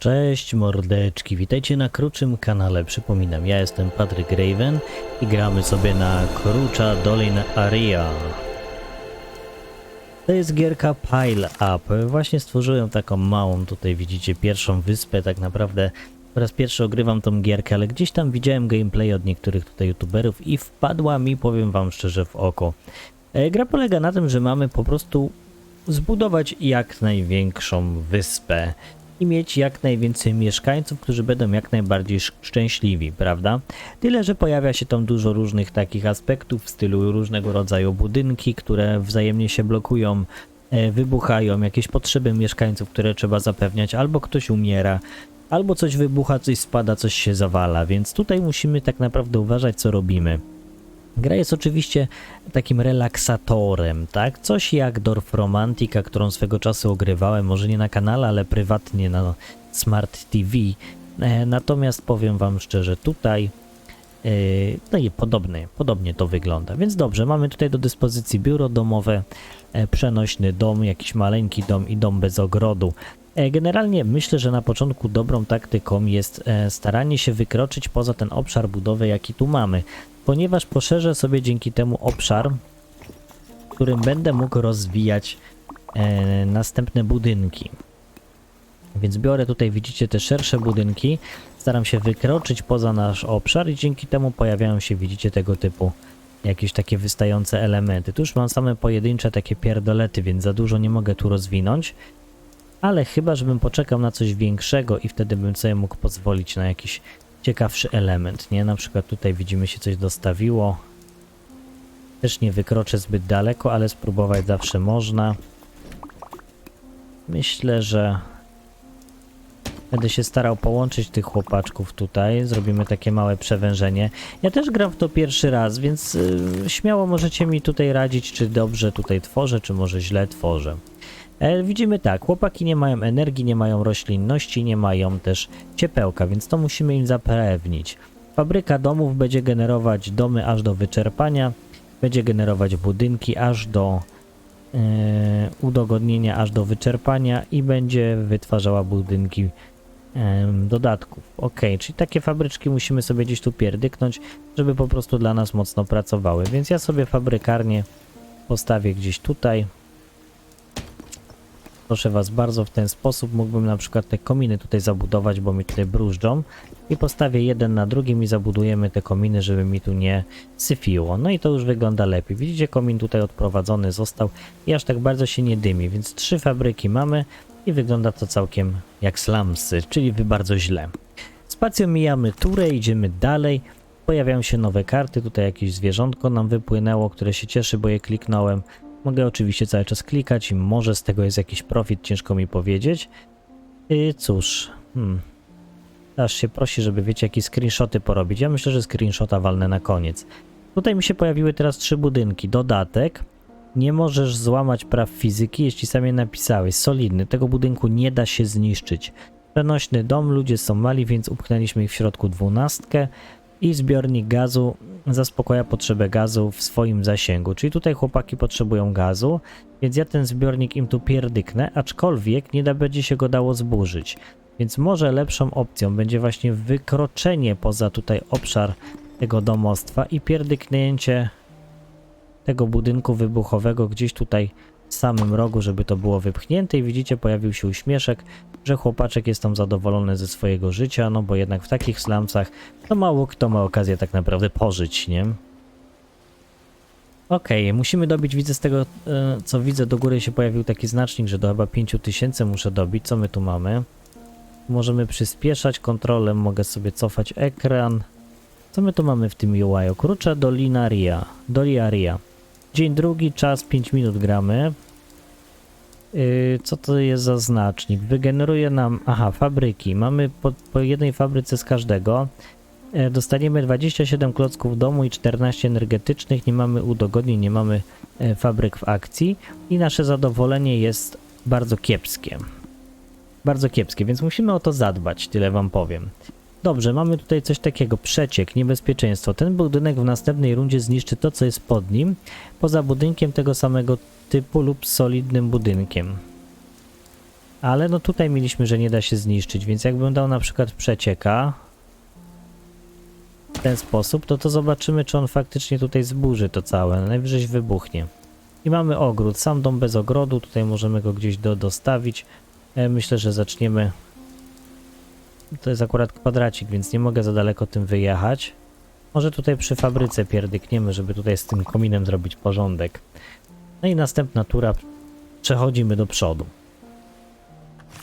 Cześć mordeczki, witajcie na kruczym kanale. Przypominam, ja jestem Patryk Raven i gramy sobie na Krucza Dolin Aria. To jest gierka Pile Up. Właśnie stworzyłem taką małą, tutaj widzicie, pierwszą wyspę. Tak naprawdę po raz pierwszy ogrywam tą gierkę, ale gdzieś tam widziałem gameplay od niektórych tutaj youtuberów i wpadła mi, powiem wam szczerze, w oko. E, Gra polega na tym, że mamy po prostu zbudować jak największą wyspę i mieć jak najwięcej mieszkańców, którzy będą jak najbardziej sz- szczęśliwi, prawda? Tyle, że pojawia się tam dużo różnych takich aspektów w stylu różnego rodzaju budynki, które wzajemnie się blokują, e, wybuchają, jakieś potrzeby mieszkańców, które trzeba zapewniać, albo ktoś umiera, albo coś wybucha, coś spada, coś się zawala, więc tutaj musimy tak naprawdę uważać, co robimy. Gra jest oczywiście takim relaksatorem, tak? Coś jak Dorf Romantica, którą swego czasu ogrywałem, może nie na kanale, ale prywatnie na Smart TV. E, natomiast powiem Wam szczerze, tutaj e, no i podobnie, podobnie to wygląda. Więc dobrze, mamy tutaj do dyspozycji biuro domowe, e, przenośny dom, jakiś maleńki dom i dom bez ogrodu. E, Generalnie myślę, że na początku dobrą taktyką jest e, staranie się wykroczyć poza ten obszar budowy, jaki tu mamy, ponieważ poszerzę sobie dzięki temu obszar, którym będę mógł rozwijać e, następne budynki. Więc biorę tutaj, widzicie, te szersze budynki, staram się wykroczyć poza nasz obszar i dzięki temu pojawiają się, widzicie, tego typu jakieś takie wystające elementy. Tu już mam same pojedyncze takie pierdolety, więc za dużo nie mogę tu rozwinąć. Ale chyba, żebym poczekał na coś większego i wtedy bym sobie mógł pozwolić na jakiś ciekawszy element, nie? Na przykład tutaj widzimy się coś dostawiło. Też nie wykroczę zbyt daleko, ale spróbować zawsze można. Myślę, że będę się starał połączyć tych chłopaczków tutaj. Zrobimy takie małe przewężenie. Ja też gram w to pierwszy raz, więc y, śmiało możecie mi tutaj radzić, czy dobrze tutaj tworzę, czy może źle tworzę. E, widzimy tak, chłopaki nie mają energii, nie mają roślinności, nie mają też ciepełka, więc to musimy im zapewnić. Fabryka domów będzie generować domy aż do wyczerpania, będzie generować budynki aż do e, udogodnienia, aż do wyczerpania i będzie wytwarzała budynki em, dodatków. Ok, czyli takie fabryczki musimy sobie gdzieś tu pierdyknąć, żeby po prostu dla nas mocno pracowały. Więc ja sobie fabrykarnię postawię gdzieś tutaj. Proszę Was bardzo, w ten sposób mógłbym na przykład te kominy tutaj zabudować, bo mi tutaj brużdżą i postawię jeden na drugim i zabudujemy te kominy, żeby mi tu nie syfiło. No i to już wygląda lepiej. Widzicie, komin tutaj odprowadzony został i aż tak bardzo się nie dymi, więc trzy fabryki mamy i wygląda to całkiem jak slumsy, czyli bardzo źle. Spacją mijamy turę, idziemy dalej. Pojawiają się nowe karty, tutaj jakieś zwierzątko nam wypłynęło, które się cieszy, bo je kliknąłem. Mogę oczywiście cały czas klikać i może z tego jest jakiś profit, ciężko mi powiedzieć. I cóż, hmm. aż się prosi, żeby wiecie, jakie screenshoty porobić. Ja myślę, że screenshota walnę na koniec. Tutaj mi się pojawiły teraz trzy budynki. Dodatek. Nie możesz złamać praw fizyki, jeśli sam je napisałeś. Solidny. Tego budynku nie da się zniszczyć. Przenośny dom, ludzie są mali, więc upchnęliśmy ich w środku dwunastkę i zbiornik gazu zaspokaja potrzebę gazu w swoim zasięgu. Czyli tutaj chłopaki potrzebują gazu, więc ja ten zbiornik im tu pierdyknę, aczkolwiek nie da będzie się go dało zburzyć. Więc może lepszą opcją będzie właśnie wykroczenie poza tutaj obszar tego domostwa i pierdyknięcie tego budynku wybuchowego gdzieś tutaj samym rogu, żeby to było wypchnięte i widzicie pojawił się uśmieszek, że chłopaczek jest tam zadowolony ze swojego życia, no bo jednak w takich slumsach to mało kto ma okazję tak naprawdę pożyć, nie? Okej, musimy dobić, widzę z tego, e, co widzę, do góry się pojawił taki znacznik, że do chyba 5000 muszę dobić. Co my tu mamy? Możemy przyspieszać kontrolę, mogę sobie cofać ekran. Co my tu mamy w tym UI? Okrucza Dolina Ria. Ria. Dzień drugi, czas 5 minut gramy. Yy, co to jest za znacznik? Wygeneruje nam, aha, fabryki. Mamy po, po jednej fabryce z każdego. E, Dostaniemy 27 klocków domu i 14 energetycznych. Nie mamy udogodnień, nie mamy e, fabryk w akcji. I nasze zadowolenie jest bardzo kiepskie. Bardzo kiepskie, więc musimy o to zadbać, tyle wam powiem. Dobrze, mamy tutaj coś takiego. Przeciek, niebezpieczeństwo. Ten budynek w następnej rundzie zniszczy to, co jest pod nim, poza budynkiem tego samego typu lub solidnym budynkiem. Ale no tutaj mieliśmy, że nie da się zniszczyć, więc jakbym dał na przykład przecieka w ten sposób, to to zobaczymy, czy on faktycznie tutaj zburzy to całe. Najwyżej wybuchnie. I mamy ogród, sam dom bez ogrodu, tutaj możemy go gdzieś do, dostawić. E, myślę, że zaczniemy... To jest akurat kwadracik, więc nie mogę za daleko tym wyjechać. Może tutaj przy fabryce pierdykniemy, żeby tutaj z tym kominem zrobić porządek. No i następna tura. Przechodzimy do przodu.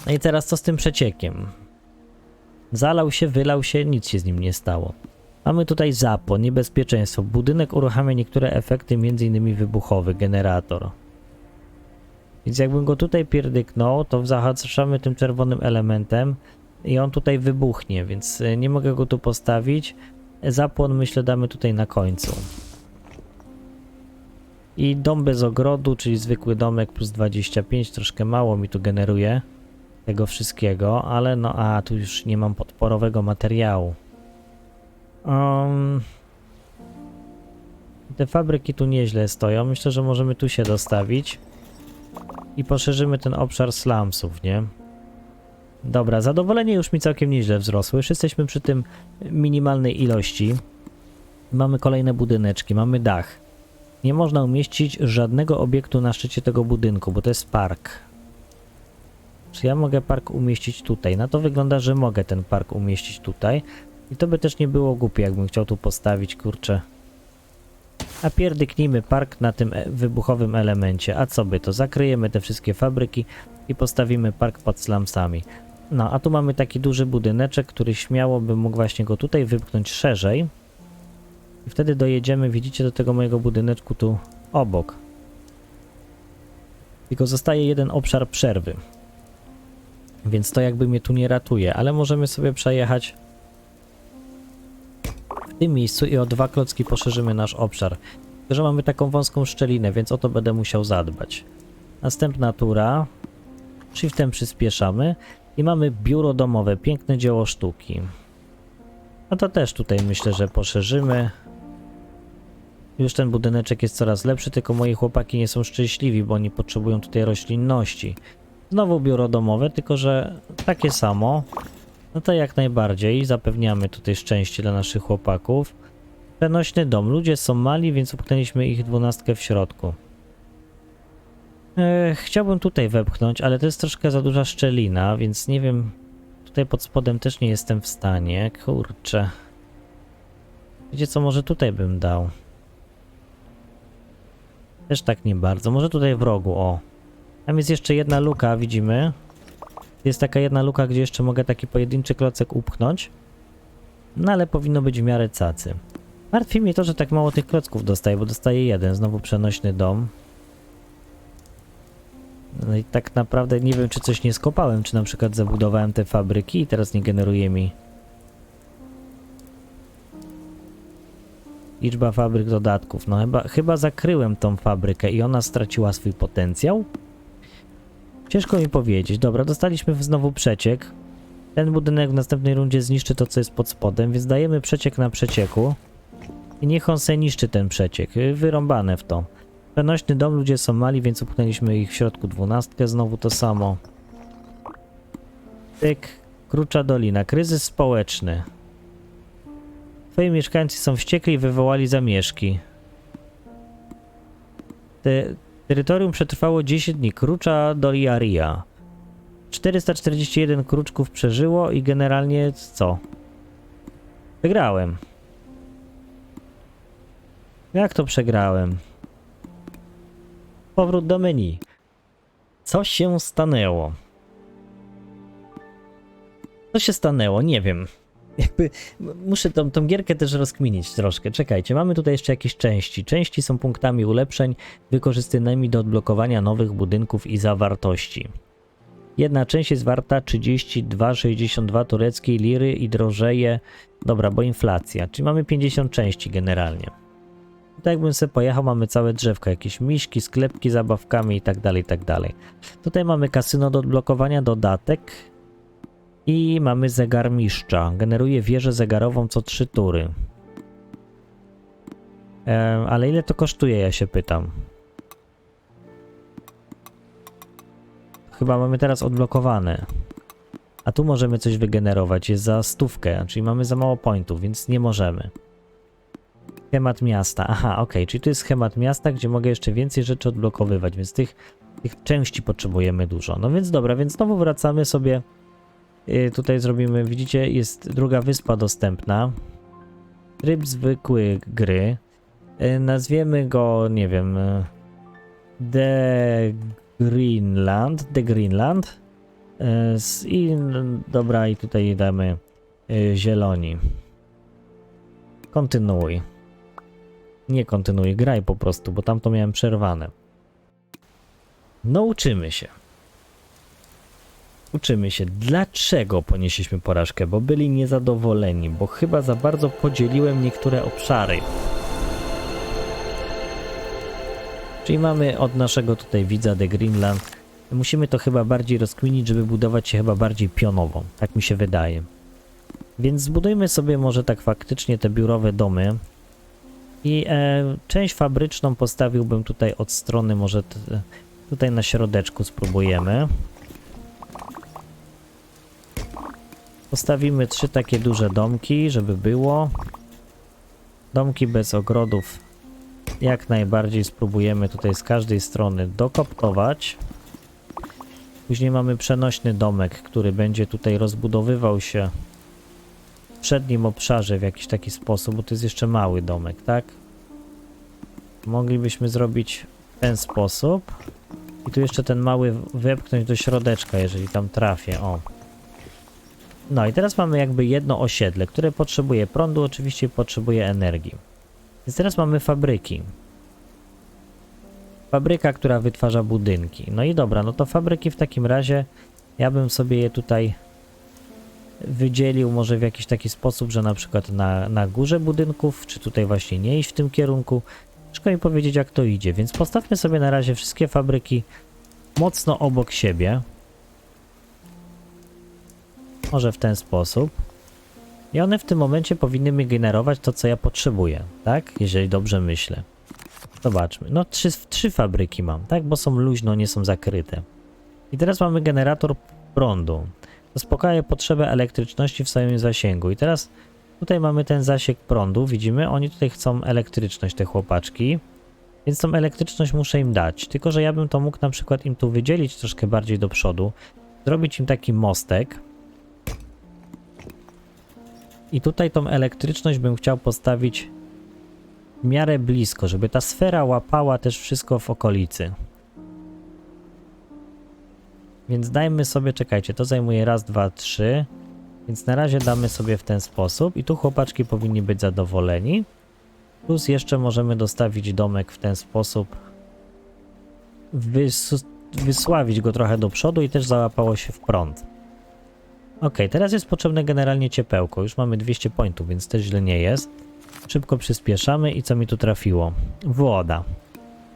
No i teraz co z tym przeciekiem? Zalał się, wylał się, nic się z nim nie stało. Mamy tutaj zapłon, niebezpieczeństwo. Budynek uruchamia niektóre efekty, m.in. wybuchowy, generator. Więc jakbym go tutaj pierdyknął, to zahaczamy tym czerwonym elementem i on tutaj wybuchnie, więc y, nie mogę go tu postawić. Zapłon myślę damy tutaj na końcu. I dom bez ogrodu, czyli zwykły domek plus 25, troszkę mało mi tu generuje tego wszystkiego, ale no a tu już nie mam podporowego materiału. Um, te fabryki tu nieźle stoją. Myślę, że możemy tu się dostawić i poszerzymy ten obszar slumsów, nie? Dobra, zadowolenie już mi całkiem nieźle wzrosło. Już jesteśmy przy tym minimalnej ilości. Mamy kolejne budyneczki, mamy dach. Nie można umieścić żadnego obiektu na szczycie tego budynku, bo to jest park. Czy ja mogę park umieścić tutaj? Na to wygląda, że mogę ten park umieścić tutaj. I to by też nie było głupie, jakbym chciał tu postawić, kurczę. A pierdyknijmy park na tym e- wybuchowym elemencie. A co by to? Zakryjemy te wszystkie fabryki i postawimy park pod slumsami. No, a tu mamy taki duży budyneczek, który śmiało bym mógł właśnie go tutaj wypchnąć szerzej. I wtedy dojedziemy, widzicie, do tego mojego budyneczku tu obok. Tylko zostaje jeden obszar przerwy. Więc to jakby mnie tu nie ratuje, ale możemy sobie przejechać w tym miejscu i o dwa klocki poszerzymy nasz obszar. Tylko, że mamy taką wąską szczelinę, więc o to będę musiał zadbać. Następna tura. Shiftem przyspieszamy i mamy biuro domowe, piękne dzieło sztuki. No to też tutaj myślę, że poszerzymy. Już ten budyneczek jest coraz lepszy, tylko moi chłopaki nie są szczęśliwi, bo oni potrzebują tutaj roślinności. Znowu biuro domowe, tylko że takie samo. No to jak najbardziej zapewniamy tutaj szczęście dla naszych chłopaków. Przenośny dom. Ludzie są mali, więc upchnęliśmy ich dwunastkę w środku. E, chciałbym tutaj wepchnąć, ale to jest troszkę za duża szczelina, więc nie wiem. Tutaj pod spodem też nie jestem w stanie. Kurczę. Wiecie co, może tutaj bym dał. Też tak nie bardzo. Może tutaj w rogu, o. Tam jest jeszcze jedna luka, widzimy. Jest taka jedna luka, gdzie jeszcze mogę taki pojedynczy klocek upchnąć. No ale powinno być w miarę cacy. Martwi mnie to, że tak mało tych klocków dostaję, bo dostaję jeden. Znowu przenośny dom. No i tak naprawdę nie wiem, czy coś nie skopałem, czy na przykład zabudowałem te fabryki i teraz nie generuje mi liczba fabryk dodatków. No chyba, chyba zakryłem tą fabrykę i ona straciła swój potencjał. Ciężko mi powiedzieć. Dobra, dostaliśmy znowu przeciek. Ten budynek w następnej rundzie zniszczy to, co jest pod spodem, więc dajemy przeciek na przecieku. I niech on se niszczy ten przeciek. Wyrąbane w to. Przenośny dom, ludzie są mali, więc upchnęliśmy ich w środku dwunastkę. Znowu to samo. Tyk. Krucza Dolina. Kryzys społeczny. Twoi mieszkańcy są wściekli i wywołali zamieszki. Te, terytorium przetrwało 10 dni. Krucza Doliaria. 441 kruczków przeżyło i generalnie co? Wygrałem. Jak to przegrałem? Powrót do menu. Co się stanęło? Co się stanęło? Nie wiem. Jakby muszę tą, tą gierkę też rozkminić troszkę. Czekajcie, mamy tutaj jeszcze jakieś części. Części są punktami ulepszeń wykorzystanymi do odblokowania nowych budynków i zawartości. Jedna część jest warta 32,62 tureckiej liry i drożeje. Dobra, bo inflacja, czyli mamy 50 części generalnie. Tutaj jakbym sobie pojechał, mamy całe drzewko, jakieś miśki, sklepki zabawkami i tak dalej, i tak dalej. Tutaj mamy kasyno do odblokowania, dodatek i mamy zegar mistrza. Generuje wieżę zegarową co 3 tury. Ale ile to kosztuje, ja się pytam. chyba mamy teraz odblokowane. A tu możemy coś wygenerować, jest za stówkę, czyli mamy za mało pointów, więc nie możemy. Schemat miasta, aha, okej, czyli to jest schemat miasta, gdzie mogę jeszcze więcej rzeczy odblokowywać, więc tych, tych części potrzebujemy dużo. No więc dobra, więc znowu wracamy sobie, yy, tutaj zrobimy, widzicie, jest druga wyspa dostępna. Tryb zwykły gry. Yy, nazwiemy go, nie wiem, yy, The Greenland, The Greenland. Yy, I dobra, i tutaj damy yy, zieloni. Kontynuuj. Nie kontynuuj, graj po prostu, bo tam to miałem przerwane. No uczymy się. Uczymy się, dlaczego ponieśliśmy porażkę, bo byli niezadowoleni, bo chyba za bardzo podzieliłem niektóre obszary. Czyli mamy od naszego tutaj widza The Greenland. Musimy to chyba bardziej rozkminić, żeby budować się chyba bardziej pionowo. Tak mi się wydaje. Więc zbudujmy sobie może tak faktycznie te biurowe domy. I e, część fabryczną postawiłbym tutaj od strony, może tutaj na środeczku spróbujemy. Postawimy trzy takie duże domki, żeby było. Domki bez ogrodów jak najbardziej spróbujemy tutaj z każdej strony dokoptować. Później mamy przenośny domek, który będzie tutaj rozbudowywał się przednim obszarze w jakiś taki sposób, bo to jest jeszcze mały domek, tak? Moglibyśmy zrobić w ten sposób. I tu jeszcze ten mały wepchnąć do środeczka, jeżeli tam trafię, o. No i teraz mamy jakby jedno osiedle, które potrzebuje prądu, oczywiście potrzebuje energii. Więc teraz mamy fabryki. Fabryka, która wytwarza budynki. No i dobra, no to fabryki w takim razie ja bym sobie je tutaj wydzielił może w jakiś taki sposób, że na przykład na, na górze budynków, czy tutaj właśnie nie iść w tym kierunku. Ciężko mi powiedzieć jak to idzie, więc postawmy sobie na razie wszystkie fabryki mocno obok siebie. Może w ten sposób. I one w tym momencie powinny mi generować to, co ja potrzebuję, tak? Jeżeli dobrze myślę. Zobaczmy. No, trzy, trzy fabryki mam, tak? Bo są luźno, nie są zakryte. I teraz mamy generator prądu. Zaspokaja potrzebę elektryczności w swoim zasięgu. I teraz tutaj mamy ten zasięg prądu, widzimy? Oni tutaj chcą elektryczność, te chłopaczki. Więc tą elektryczność muszę im dać. Tylko, że ja bym to mógł na przykład im tu wydzielić troszkę bardziej do przodu. Zrobić im taki mostek. I tutaj tą elektryczność bym chciał postawić w miarę blisko, żeby ta sfera łapała też wszystko w okolicy. Więc dajmy sobie, czekajcie, to zajmuje raz, dwa, trzy. Więc na razie damy sobie w ten sposób i tu chłopaczki powinni być zadowoleni. Plus jeszcze możemy dostawić domek w ten sposób. Wys wysławić go trochę do przodu i też załapało się w prąd. Ok, teraz jest potrzebne generalnie ciepełko. Już mamy 200 pointów, więc też źle nie jest. Szybko przyspieszamy i co mi tu trafiło? Woda.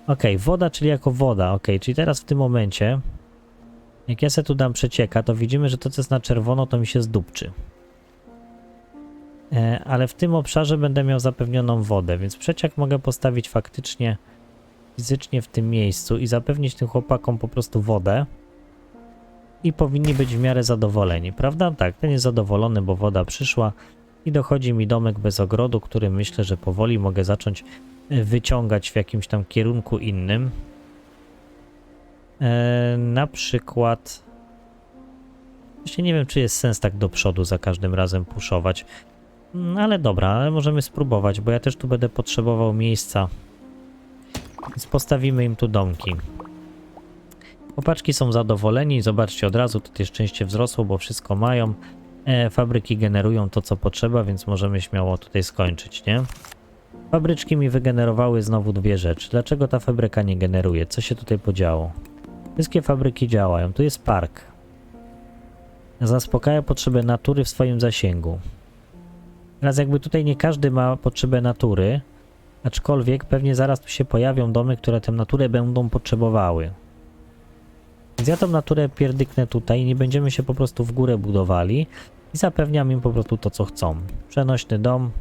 Ok, woda, czyli jako woda. Ok, czyli teraz w tym momencie, jak ja se tu dam przecieka, to widzimy, że to co jest na czerwono, to mi się zdupczy. E, ale w tym obszarze będę miał zapewnioną wodę, więc przeciek mogę postawić faktycznie fizycznie w tym miejscu i zapewnić tym chłopakom po prostu wodę i powinni być w miarę zadowoleni, prawda? Tak, ten jest zadowolony, bo woda przyszła i dochodzi mi domek bez ogrodu, który myślę, że powoli mogę zacząć e, wyciągać w jakimś tam kierunku innym. E, na przykład. Właśnie nie wiem, czy jest sens tak do przodu za każdym razem puszować. No ale dobra, ale możemy spróbować, bo ja też tu będę potrzebował miejsca. Więc postawimy im tu domki. Chłopaczki są zadowoleni, zobaczcie od razu, tutaj szczęście wzrosło, bo wszystko mają. E, fabryki generują to, co potrzeba, więc możemy śmiało tutaj skończyć, nie? Fabryczki mi wygenerowały znowu dwie rzeczy. Dlaczego ta fabryka nie generuje? Co się tutaj podziało? Wszystkie fabryki działają. Tu jest park. Zaspokaja potrzebę natury w swoim zasięgu. Teraz jakby tutaj nie każdy ma potrzebę natury, aczkolwiek pewnie zaraz tu się pojawią domy, które tę naturę będą potrzebowały. Więc ja tą naturę pierdyknę tutaj, nie będziemy się po prostu w górę budowali i zapewniam im po prostu to, co chcą. Przenośny dom.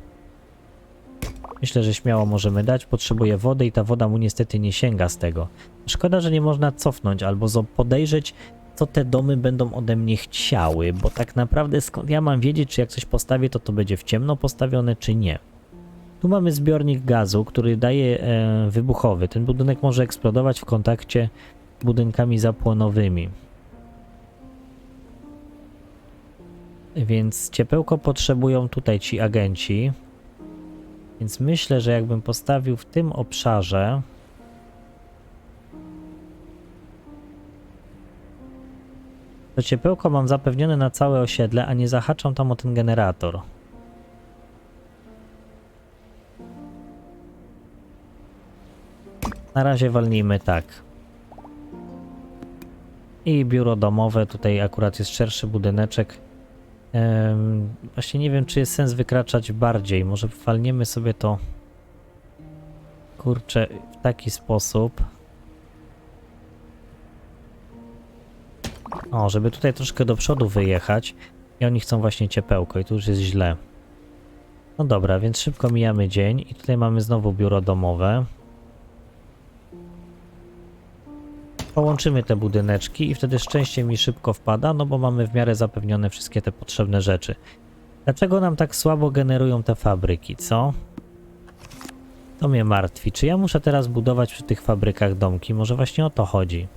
Myślę, że śmiało możemy dać. Potrzebuje wody i ta woda mu niestety nie sięga z tego. Szkoda, że nie można cofnąć albo podejrzeć, co te domy będą ode mnie chciały, bo tak naprawdę skąd ja mam wiedzieć, czy jak coś postawię, to to będzie w ciemno postawione, czy nie. Tu mamy zbiornik gazu, który daje e, wybuchowy. Ten budynek może eksplodować w kontakcie z budynkami zapłonowymi. Więc ciepełko potrzebują tutaj ci agenci. Więc myślę, że jakbym postawił w tym obszarze. To ciepełko mam zapewnione na całe osiedle, a nie zahaczam tam o ten generator. Na razie walnijmy tak. I biuro domowe, tutaj akurat jest szerszy budyneczek. Właśnie nie wiem, czy jest sens wykraczać bardziej. Może walniemy sobie to kurczę w taki sposób. O, żeby tutaj troszkę do przodu wyjechać. I oni chcą właśnie ciepełko i tu już jest źle. No dobra, więc szybko mijamy dzień i tutaj mamy znowu biuro domowe. Połączymy te budyneczki i wtedy szczęście mi szybko wpada, no bo mamy w miarę zapewnione wszystkie te potrzebne rzeczy. Dlaczego nam tak słabo generują te fabryki, co? To mnie martwi. Czy ja muszę teraz budować przy tych fabrykach domki? Może właśnie o to chodzi.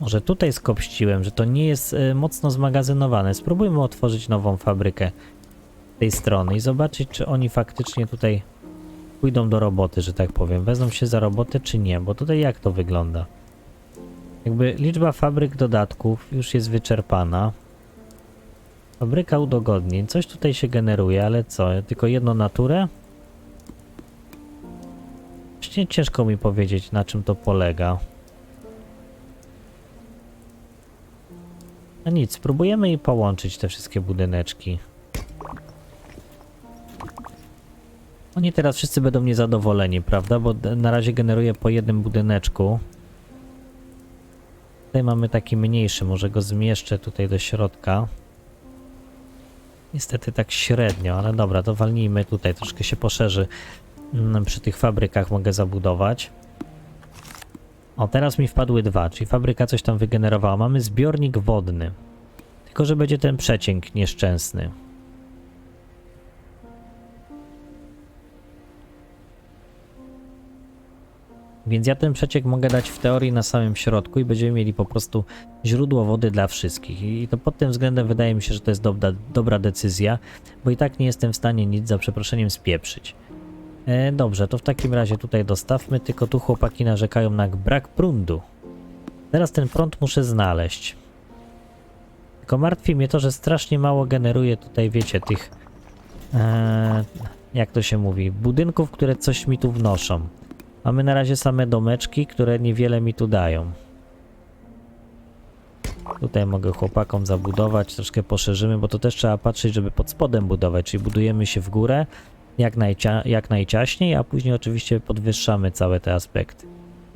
Może tutaj skopściłem, że to nie jest e, mocno zmagazynowane. Spróbujmy otworzyć nową fabrykę tej strony i zobaczyć, czy oni faktycznie tutaj pójdą do roboty, że tak powiem. Wezmą się za robotę, czy nie? Bo tutaj jak to wygląda? Jakby liczba fabryk dodatków już jest wyczerpana. Fabryka udogodnień. Coś tutaj się generuje, ale co? Tylko jedno naturę? Właściwie ciężko mi powiedzieć, na czym to polega. No nic, spróbujemy i połączyć te wszystkie budyneczki. Oni teraz wszyscy będą niezadowoleni, prawda? Bo na razie generuję po jednym budyneczku. Tutaj mamy taki mniejszy, może go zmieszczę tutaj do środka. Niestety tak średnio, ale dobra, to walnijmy tutaj, troszkę się poszerzy. Mm, Przy tych fabrykach mogę zabudować. O, teraz mi wpadły dwa, czyli fabryka coś tam wygenerowała. Mamy zbiornik wodny. Tylko, że będzie ten przeciąg nieszczęsny. Więc ja ten przeciek mogę dać w teorii na samym środku i będziemy mieli po prostu źródło wody dla wszystkich. I to pod tym względem wydaje mi się, że to jest dobra, dobra decyzja, bo i tak nie jestem w stanie nic za przeproszeniem spieprzyć. E, dobrze, to w takim razie tutaj dostawmy, tylko tu chłopaki narzekają na brak prądu. Teraz ten prąd muszę znaleźć. Tylko martwi mnie to, że strasznie mało generuje tutaj, wiecie, tych... E, jak to się mówi? Budynków, które coś mi tu wnoszą. Mamy na razie same domeczki, które niewiele mi tu dają. Tutaj mogę chłopakom zabudować, troszkę poszerzymy, bo to też trzeba patrzeć, żeby pod spodem budować, czyli budujemy się w górę jak, najcia jak najciaśniej, a później oczywiście podwyższamy całe te aspekty.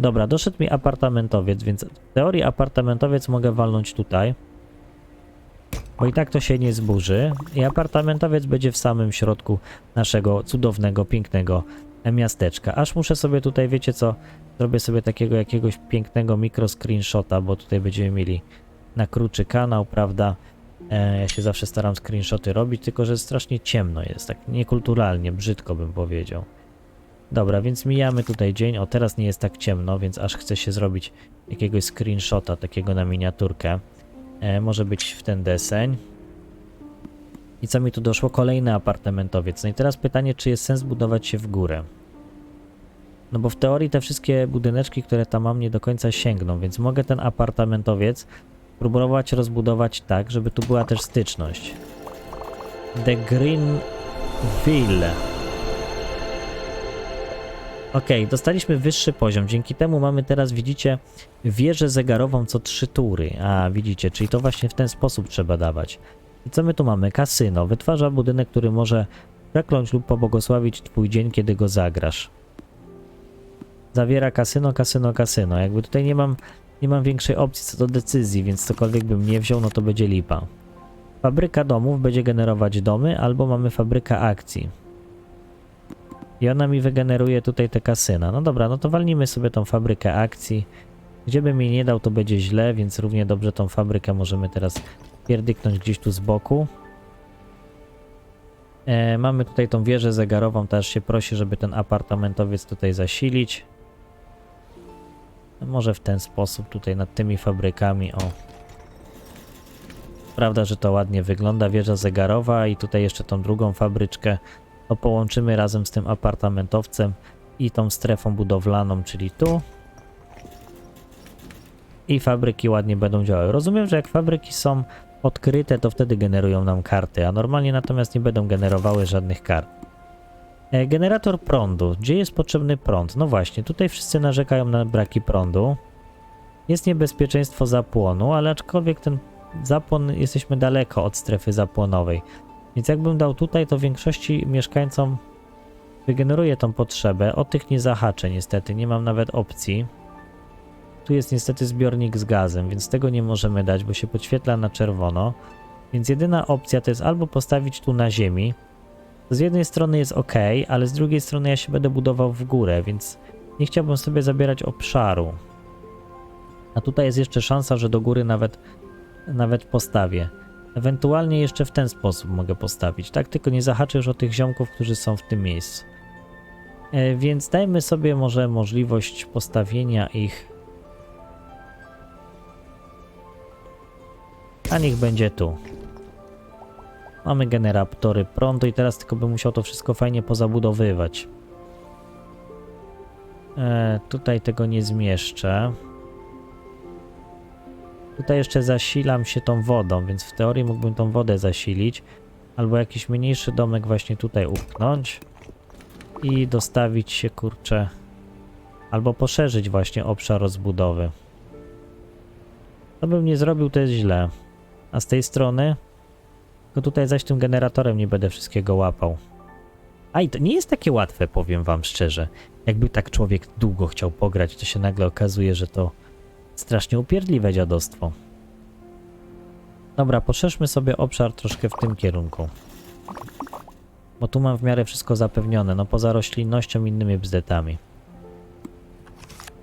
Dobra, doszedł mi apartamentowiec, więc w teorii apartamentowiec mogę walnąć tutaj, bo i tak to się nie zburzy i apartamentowiec będzie w samym środku naszego cudownego, pięknego miasteczka. Aż muszę sobie tutaj, wiecie co, zrobię sobie takiego jakiegoś pięknego mikro screenshota, bo tutaj będziemy mieli na kruczy kanał, prawda? E, ja się zawsze staram screenshoty robić, tylko że strasznie ciemno jest, tak niekulturalnie, brzydko bym powiedział. Dobra, więc mijamy tutaj dzień. O, teraz nie jest tak ciemno, więc aż chcę się zrobić jakiegoś screenshota, takiego na miniaturkę. E, może być w ten deseń. I co mi tu doszło? Kolejny apartamentowiec. No i teraz pytanie, czy jest sens budować się w górę? No bo w teorii te wszystkie budyneczki, które tam mam, nie do końca sięgną, więc mogę ten apartamentowiec próbować rozbudować tak, żeby tu była też styczność. The Greenville. Ok, dostaliśmy wyższy poziom. Dzięki temu mamy teraz, widzicie, wieżę zegarową co trzy tury. A, widzicie, czyli to właśnie w ten sposób trzeba dawać. I co my tu mamy? Kasyno. Wytwarza budynek, który może przekląć lub pobłogosławić twój dzień, kiedy go zagrasz. Zawiera kasyno, kasyno, kasyno. Jakby tutaj nie mam, nie mam większej opcji co do decyzji, więc cokolwiek bym nie wziął, no to będzie lipa. Fabryka domów będzie generować domy, albo mamy fabryka akcji. I ona mi wygeneruje tutaj te kasyna. No dobra, no to walnijmy sobie tą fabrykę akcji. Gdzie by mi nie dał, to będzie źle, więc równie dobrze tą fabrykę możemy teraz pierdyknąć gdzieś tu z boku. E, mamy tutaj tą wieżę zegarową, też się prosi, żeby ten apartamentowiec tutaj zasilić. No Może w ten sposób, tutaj nad tymi fabrykami, o. Prawda, że to ładnie wygląda, wieża zegarowa i tutaj jeszcze tą drugą fabryczkę to połączymy razem z tym apartamentowcem i tą strefą budowlaną, czyli tu. I fabryki ładnie będą działały. Rozumiem, że jak fabryki są odkryte, to wtedy generują nam karty, a normalnie natomiast nie będą generowały żadnych kart. E, Generator prądu. Gdzie jest potrzebny prąd? No właśnie, tutaj wszyscy narzekają na braki prądu. Jest niebezpieczeństwo zapłonu, ale aczkolwiek ten zapłon, jesteśmy daleko od strefy zapłonowej. Więc jakbym dał tutaj, to większości mieszkańcom wygeneruje tą potrzebę. O tych nie zahaczę niestety, nie mam nawet opcji. Tu jest niestety zbiornik z gazem, więc tego nie możemy dać, bo się podświetla na czerwono. Więc jedyna opcja to jest albo postawić tu na ziemi. Z jednej strony jest ok, ale z drugiej strony ja się będę budował w górę, więc nie chciałbym sobie zabierać obszaru. A tutaj jest jeszcze szansa, że do góry nawet, nawet postawię. Ewentualnie jeszcze w ten sposób mogę postawić, tak? Tylko nie zahaczę już o tych ziomków, którzy są w tym miejscu. E, więc dajmy sobie może możliwość postawienia ich. A niech będzie tu. Mamy generatory prądu i teraz tylko bym musiał to wszystko fajnie pozabudowywać. E, tutaj tego nie zmieszczę. Tutaj jeszcze zasilam się tą wodą, więc w teorii mógłbym tą wodę zasilić. Albo jakiś mniejszy domek właśnie tutaj upchnąć. I dostawić się, kurczę... Albo poszerzyć właśnie obszar rozbudowy. To bym nie zrobił, to jest źle. A z tej strony... To tutaj zaś tym generatorem nie będę wszystkiego łapał. A i to nie jest takie łatwe, powiem wam szczerze. Jakby tak człowiek długo chciał pograć, to się nagle okazuje, że to strasznie upierdliwe dziadostwo. Dobra, poszerzmy sobie obszar troszkę w tym kierunku. Bo tu mam w miarę wszystko zapewnione, no poza roślinnością i innymi bzdetami.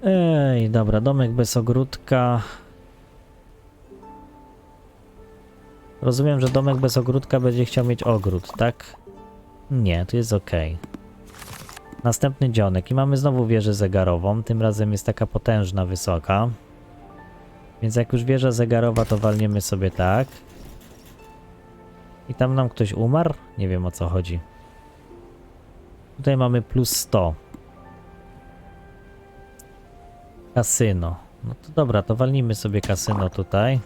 Ej, dobra, domek bez ogródka. Rozumiem, że domek bez ogródka będzie chciał mieć ogród, tak? Nie, tu jest ok. Następny dzionek i mamy znowu wieżę zegarową, tym razem jest taka potężna, wysoka. Więc jak już wieża zegarowa, to walniemy sobie tak. I tam nam ktoś umarł? Nie wiem o co chodzi. Tutaj mamy plus 100. Kasyno. No to dobra, to walnijmy sobie kasyno tutaj.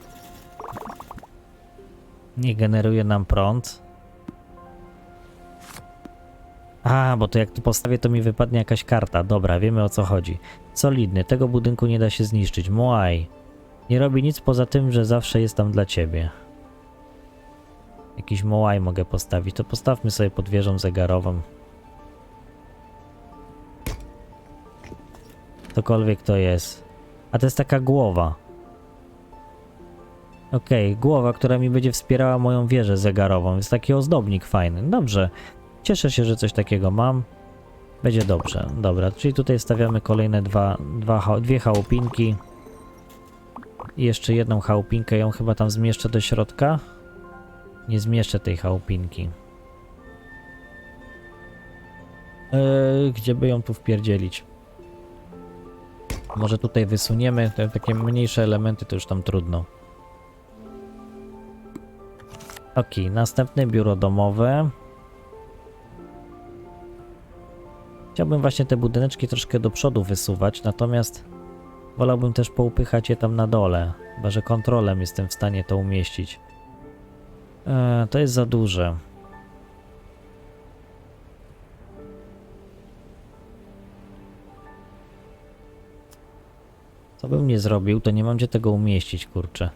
Nie generuje nam prąd. A, bo to jak tu postawię, to mi wypadnie jakaś karta. Dobra, wiemy o co chodzi. Solidny, tego budynku nie da się zniszczyć. Moai. Nie robi nic poza tym, że zawsze jest tam dla ciebie. Jakiś Moai mogę postawić, to postawmy sobie pod wieżą zegarową. Cokolwiek to jest. A to jest taka głowa. Okej, głowa, która mi będzie wspierała moją wieżę zegarową. Jest taki ozdobnik fajny. Dobrze. Cieszę się, że coś takiego mam. Będzie dobrze. Dobra, czyli tutaj stawiamy kolejne dwa, dwa, dwie chałupinki. I jeszcze jedną chałupinkę. Ją chyba tam zmieszczę do środka. Nie zmieszczę tej chałupinki. Eee, gdzie by ją tu wpierdzielić? Może tutaj wysuniemy te takie mniejsze elementy, to już tam trudno. Ok, następne biuro domowe. Chciałbym właśnie te budyneczki troszkę do przodu wysuwać, natomiast wolałbym też poupychać je tam na dole, chyba że kontrolem jestem w stanie to umieścić. Eee, to jest za duże. Co bym nie zrobił, to nie mam gdzie tego umieścić, kurczę.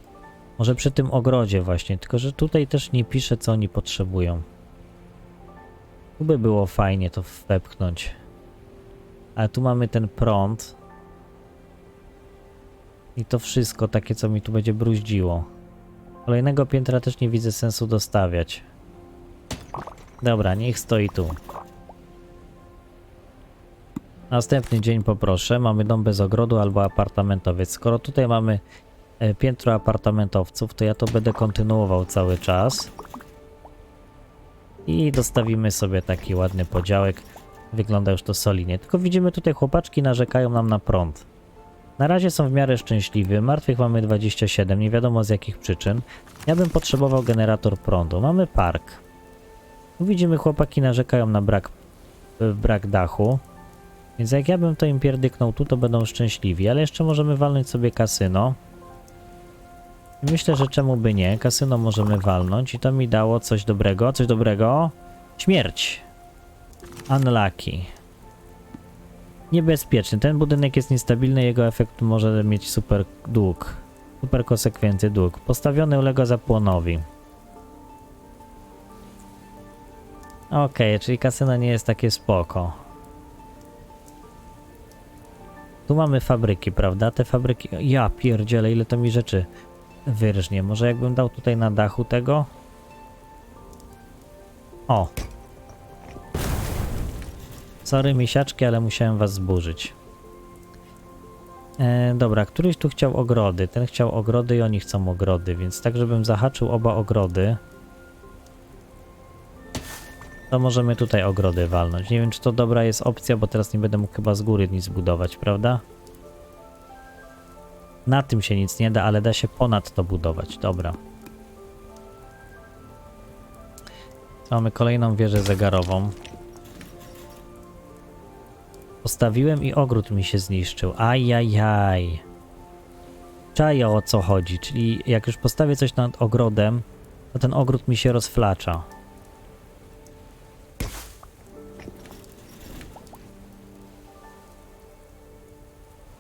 Może przy tym ogrodzie właśnie, tylko że tutaj też nie pisze co oni potrzebują. Tu by było fajnie to wepchnąć. Ale tu mamy ten prąd. I to wszystko takie, co mi tu będzie bruździło. Kolejnego piętra też nie widzę sensu dostawiać. Dobra, niech stoi tu. Następny dzień poproszę. Mamy dom bez ogrodu albo apartamentowiec. Skoro tutaj mamy piętro apartamentowców, to ja to będę kontynuował cały czas. I dostawimy sobie taki ładny podziałek. Wygląda już to solidnie. Tylko widzimy tutaj chłopaczki narzekają nam na prąd. Na razie są w miarę szczęśliwi. Martwych mamy 27, nie wiadomo z jakich przyczyn. Ja bym potrzebował generator prądu. Mamy park. Widzimy chłopaki narzekają na brak, e, brak dachu. Więc jak ja bym to im pierdyknął tu, to będą szczęśliwi. Ale jeszcze możemy walnąć sobie kasyno. Myślę, że czemu by nie. Kasyno możemy walnąć i to mi dało coś dobrego. Coś dobrego. Śmierć. Unlucky. Niebezpieczny. Ten budynek jest niestabilny, jego efekt może mieć super dług. Super konsekwencje dług. Postawiony ulega zapłonowi. Okej, czyli kasyno nie jest takie spoko. Tu mamy fabryki, prawda? Te fabryki... Ja pierdzielę, ile to mi rzeczy wyrżnie. Może jakbym dał tutaj na dachu tego? O! Sorry misiaczki, ale musiałem was zburzyć. E, dobra, któryś tu chciał ogrody. Ten chciał ogrody i oni chcą ogrody, więc tak, żebym zahaczył oba ogrody, to możemy tutaj ogrody walnąć. Nie wiem, czy to dobra jest opcja, bo teraz nie będę mógł chyba z góry nic budować, prawda? Na tym się nic nie da, ale da się ponad to budować. Dobra. Mamy kolejną wieżę zegarową. Postawiłem i ogród mi się zniszczył. Ajajaj. Czaję o co chodzi, czyli jak już postawię coś nad ogrodem, to ten ogród mi się rozflacza.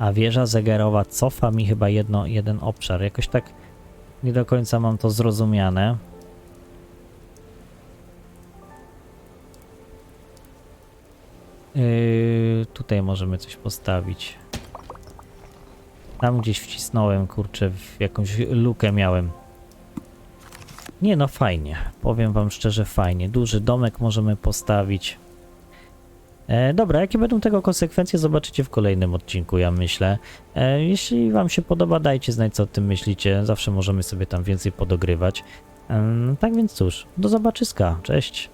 A wieża zegarowa cofa mi chyba jedno, jeden obszar. Jakoś tak nie do końca mam to zrozumiane. Yy, tutaj możemy coś postawić. Tam gdzieś wcisnąłem, kurczę, w jakąś lukę miałem. Nie no, fajnie. Powiem wam szczerze, fajnie. Duży domek możemy postawić. E, dobra, jakie będą tego konsekwencje, zobaczycie w kolejnym odcinku, ja myślę. E, jeśli Wam się podoba, dajcie znać, co o tym myślicie. Zawsze możemy sobie tam więcej podogrywać. E, tak więc cóż, do zobaczyska. Cześć.